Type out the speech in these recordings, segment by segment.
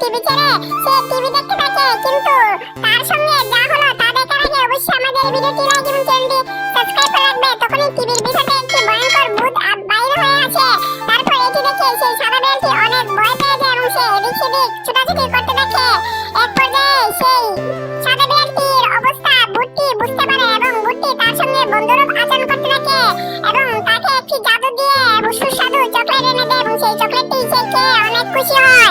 কিন্তু তার সঙ্গে যা হলো তা দেখার আগে অবশ্যই আমাদের ভিডিওটি লাইক এবং চ্যানেলটি সাবস্ক্রাইব করে রাখবে। তখনই টিভির ভিতরে একটি ভয়ঙ্কর ভূত বাইরে হয়ে আছে তারপর এটি দেখে সেই সাদা অনেক ভয় পেয়ে যায় এবং সে এদিক সেদিক ছোটাছুটি করতে থাকে এক পর্যায়ে সেই সাদা অবস্থা, ভূতটি বুঝতে পারে এবং ভূতটি তার সঙ্গে বন্ধুরূপ আচরণ করতে থাকে এবং তাকে একটি জাদু দিয়ে সুস্বাদু চকলেট এনে দেয় এবং সেই চকলেটটি সে খেয়ে অনেক খুশি হয়।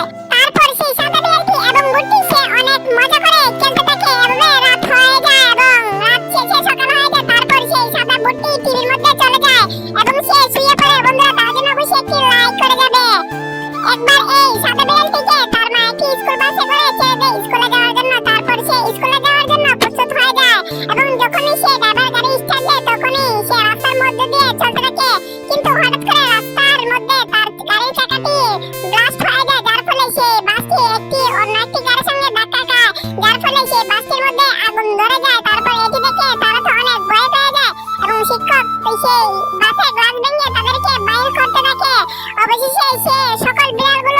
যখনই সে ড্রাইভার গাড়ি স্টার্ট দেয় তখনই সে রাস্তার মধ্যে দিয়ে চলতে থাকে। কিন্তু হঠাৎ করে রাস্তার মধ্যে তার গাড়ির চাকাটি ব্লাস্ট হয়ে যায়, যার ফলে সেই বাসটি একটি, অন্য একটি গাড়ির সঙ্গে ধাক্কা খায়, যার ফলে সেই বাসটির মধ্যে আগুন ধরে যায়। তারপর এটি দেখে তারা তো অনেক ভয় পেয়ে যায় এবং শিক্ষক সেই বাসে গ্লাস ভেঙে তাদেরকে বাইর করতে থাকে অবশেষে সে সকল বিড়ালগুলো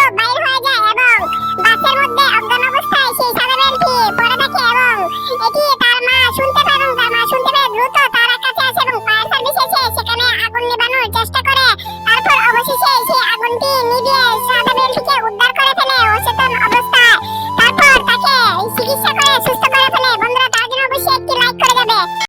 আগুন নিবানোর চেষ্টা করে। তারপর অবশেষে সেই আগুনটি